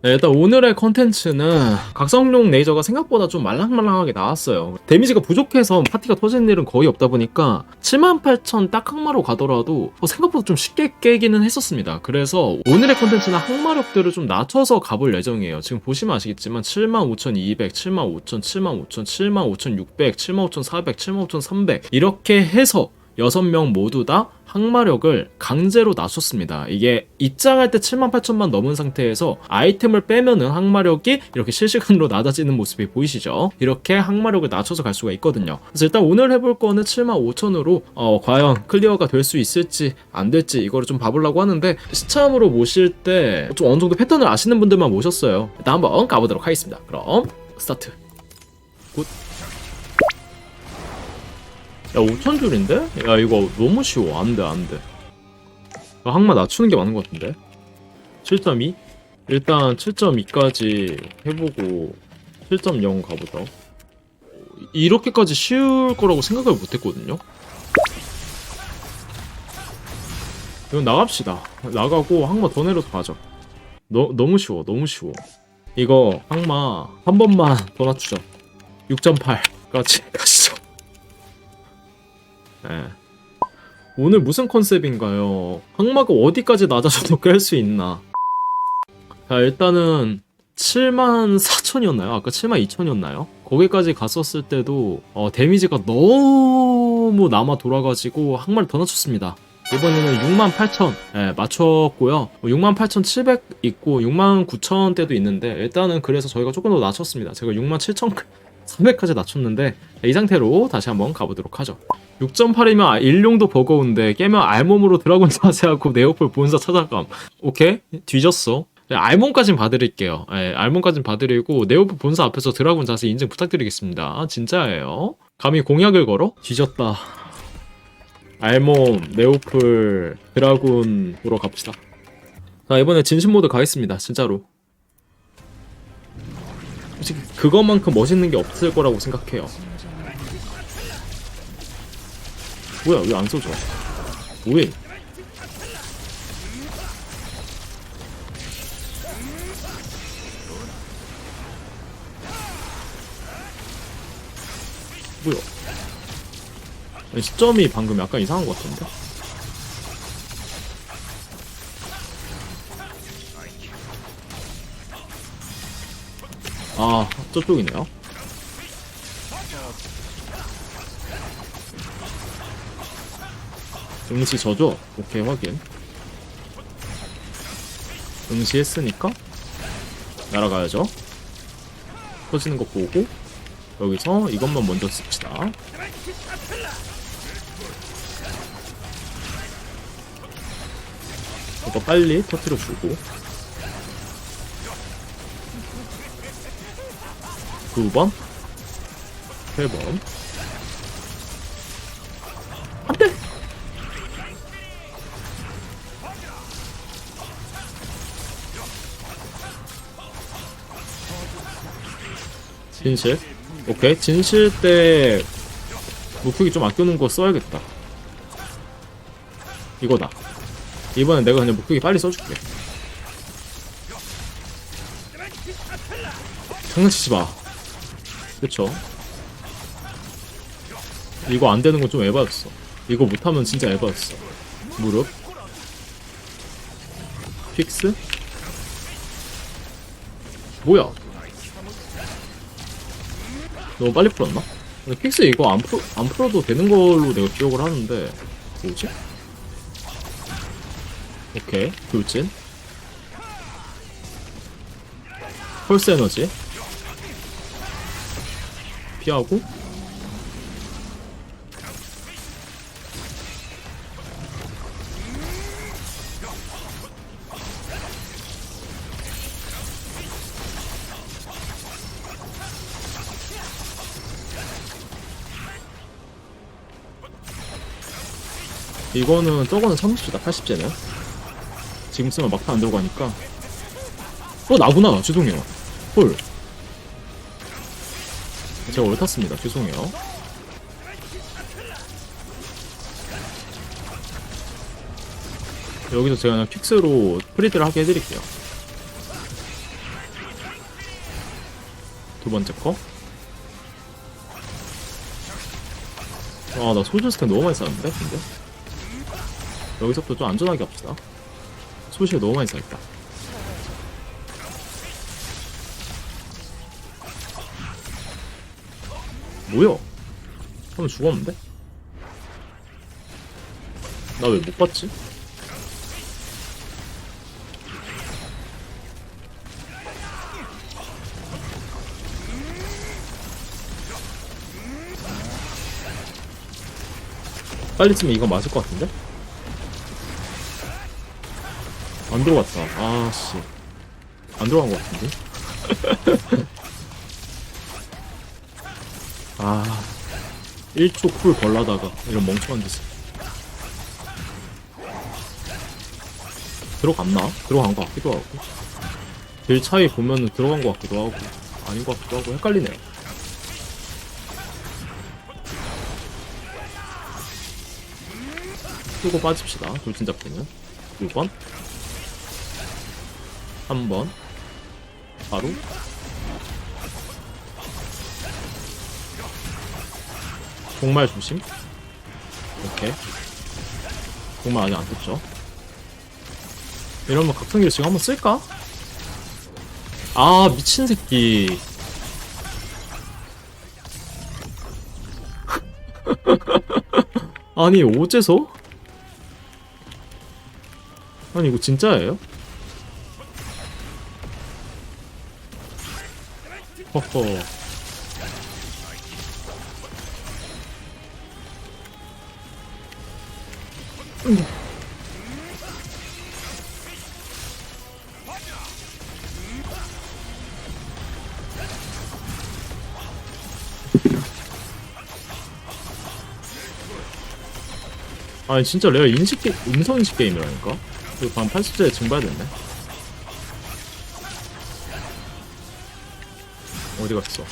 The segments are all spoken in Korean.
네, 일단 오늘의 컨텐츠는 각성용 레이저가 생각보다 좀 말랑말랑하게 나왔어요. 데미지가 부족해서 파티가 터지는 일은 거의 없다 보니까 78,000 딱 항마로 가더라도 어, 생각보다 좀 쉽게 깨기는 했었습니다. 그래서 오늘의 컨텐츠는 항마력들을 좀 낮춰서 가볼 예정이에요. 지금 보시면 아시겠지만 75,200, 75,000, 75,000, 75,600, 75,400, 75,300 이렇게 해서 6명 모두 다 항마력을 강제로 낮췄습니다. 이게 입장할 때 78,000만 넘은 상태에서 아이템을 빼면은 항마력이 이렇게 실시간으로 낮아지는 모습이 보이시죠? 이렇게 항마력을 낮춰서 갈 수가 있거든요. 그래서 일단 오늘 해볼 거는 75,000으로 어, 과연 클리어가 될 수 있을지 안 될지 이거를 좀 봐보려고 하는데 시참으로 모실 때 좀 어느 정도 패턴을 아시는 분들만 모셨어요. 일단 한번 가보도록 하겠습니다. 그럼 스타트. 굿. 야 5천 줄인데? 야 이거 너무 쉬워. 안돼 안돼. 항마 낮추는 게 맞는 것 같은데? 7.2? 일단 7.2까지 해보고 7.0 가보자. 이렇게까지 쉬울 거라고 생각을 못했거든요? 이건 나갑시다. 나가고 항마 더 내려서 가자. 너, 너무 쉬워 너무 쉬워. 이거 항마 한 번만 더 낮추자. 6.8까지 예. 오늘 무슨 컨셉인가요? 항마가 어디까지 낮아져도 깰 수 있나? 자, 일단은 7만 4천이었나요? 아까 7만 2천이었나요? 거기까지 갔었을 때도 어, 데미지가 너무 남아 돌아가지고 항마를 더 낮췄습니다. 이번에는 6만 8천 예, 맞췄고요. 6만 8천 700 있고 6만 9천 대도 있는데 일단은 그래서 저희가 조금 더 낮췄습니다. 제가 6만 7천 300까지 낮췄는데 이 상태로 다시 한번 가보도록 하죠. 6.8이면 일용도 버거운데 깨면 알몸으로 드라곤 자세하고 네오폴 본사 찾아감. 오케이 뒤졌어. 네, 알몸까진 봐드릴게요. 예, 알몸까진 봐드리고 네오폴 본사 앞에서 드라곤 자세 인증 부탁드리겠습니다. 진짜예요. 감히 공약을 걸어? 뒤졌다. 알몸, 네오플, 드라군 보러 갑시다. 자 이번에 진심 모드 가겠습니다. 진짜로. 솔직히 그것만큼 멋있는 게 없을 거라고 생각해요. 뭐야 왜 안 써져? 왜? 뭐야? 아니, 시점이 방금 약간 이상한 것 같은데? 아 저쪽이네요. 응시 저죠? 오케이 확인. 응시했으니까 날아가야죠. 터지는 거 보고 여기서 이것만 먼저 씁시다. 이거 빨리 터트려 주고. 두번? 세번 진실? 오케이. 진실 때 무크기 좀 아껴놓은 거 써야겠다. 이거다. 이번엔 내가 그냥 무크기 빨리 써줄게. 장난치지 마. 그쵸? 이거 안 되는 건 좀 에바였어. 이거 못하면 진짜 에바였어. 무릎? 픽스? 뭐야 너무 빨리 풀었나? 근데 픽스 이거 안, 풀, 안 풀어도 되는 걸로 내가 기억을 하는데. 뭐지? 오케이. 돌진. 펄스 에너지. 피하고 이거는 저거는 30다 80째네 지금 쓰면 막판 안 들어가니까. 어 나구나. 죄송해요. 헐. 제가 옳았습니다. 죄송해요. 여기서 제가 그냥 픽스로 프리드를 하게 해드릴게요. 두 번째 거. 아, 나 소주 스캔 너무 많이 쌓았는데, 근데? 여기서부터 좀 안전하게 합시다. 소시가 너무 많이 쌓였다. 뭐야? 하면 죽었는데? 나 왜 못 봤지? 빨리 쓰면 이거 맞을 것 같은데? 안 들어갔다. 아, 씨. 안 들어간 것 같은데? 아. 1초 쿨 걸라다가 이런 멍청한 짓을. 들어갔나? 들어간 것 같기도 하고. 딜 차이 보면은 들어간 것 같기도 하고. 아닌 것 같기도 하고. 헷갈리네요. 쓰고 빠집시다. 돌진 잡기는. 6번. 3번. 바로. 정말 조심. 오케이. 정말 아직 안 떴죠. 이러면 각성기를 지금 한번 쓸까? 아, 미친 새끼. 아니, 어째서? 아니, 이거 진짜예요? 허허. 아니 진짜 내가 인식 게 음성 인식 게임이라니까. 이거 방 80째 증발됐네. 어디 갔어?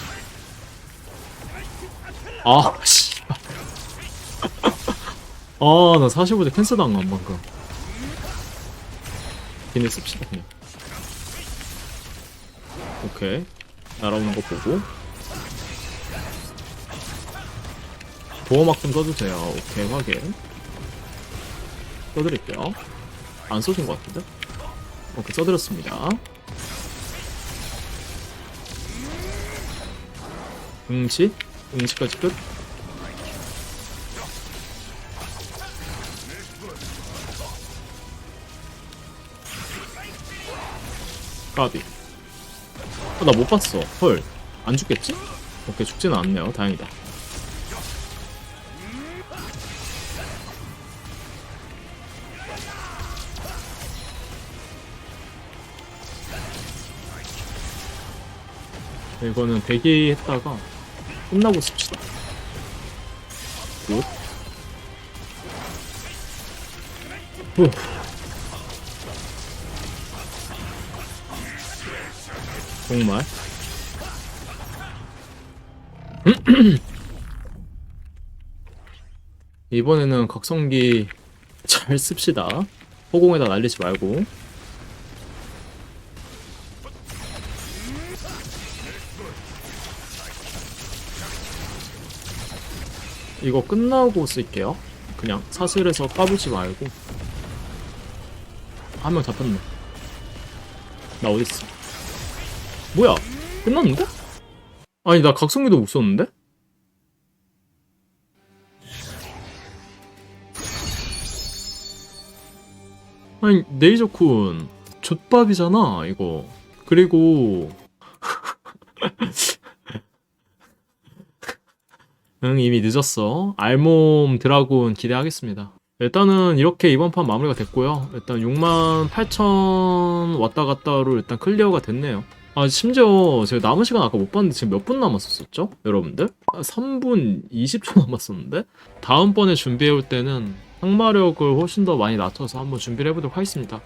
아 씨. 아 나 45제 캔슬 당한 방금. 걔네 씁시다 그냥. 오케이. 날아오는 거 보고. 보호막 좀 써주세요. 오케이 확인. 써드릴게요. 안 써준 것 같은데? 오케이, 써드렸습니다. 응시? 응시까지 끝? 까비. 어, 나못 봤어. 헐. 안 죽겠지? 오케이, 죽지는 않네요. 다행이다. 이거는 대기 했다가 끝나고 씁시다. 굿. 후. 정말. 이번에는 각성기 잘 씁시다. 허공에다 날리지 말고. 이거 끝나고 쓸게요. 그냥 사슬에서 까불지 말고. 한 명 잡혔네. 나 어딨어? 뭐야? 끝났는데? 아니 나 각성기도 못 썼는데? 아니 네이저쿤 좆밥이잖아 이거 그리고 응 이미 늦었어. 알몸 드라군 기대하겠습니다. 일단은 이렇게 이번 판 마무리가 됐고요. 일단 68,000 왔다 갔다로 일단 클리어가 됐네요. 아 심지어 제가 남은 시간 아까 못 봤는데 지금 몇 분 남았었죠? 여러분들? 아, 3분 20초 남았었는데? 다음번에 준비해 올 때는 항마력을 훨씬 더 많이 낮춰서 한번 준비를 해보도록 하겠습니다.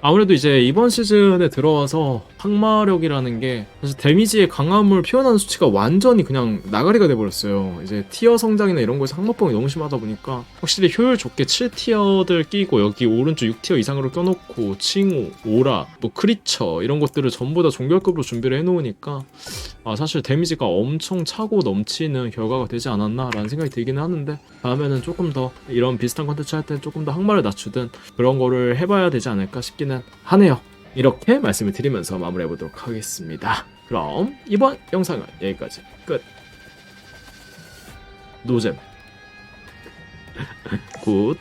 아무래도 이제 이번 시즌에 들어와서 항마력이라는 게 사실 데미지의 강함을 표현하는 수치가 완전히 그냥 나가리가 돼버렸어요. 이제 티어 성장이나 이런 거에서 항마병이 너무 심하다 보니까 확실히 효율 좋게 7티어들 끼고 여기 오른쪽 6티어 이상으로 껴놓고 칭호, 오라, 뭐 크리처 이런 것들을 전부 다 종결급으로 준비를 해놓으니까 아, 사실 데미지가 엄청 차고 넘치는 결과가 되지 않았나라는 생각이 들기는 하는데 다음에는 조금 더 이런 비슷한 컨텐츠 할때 조금 더 항마를 낮추든 그런 거를 해봐야 되지 않을까 싶기는 하네요. 이렇게 말씀을 드리면서 마무리해 보도록 하겠습니다. 그럼 이번 영상은 여기까지 끝. 노잼. 굿.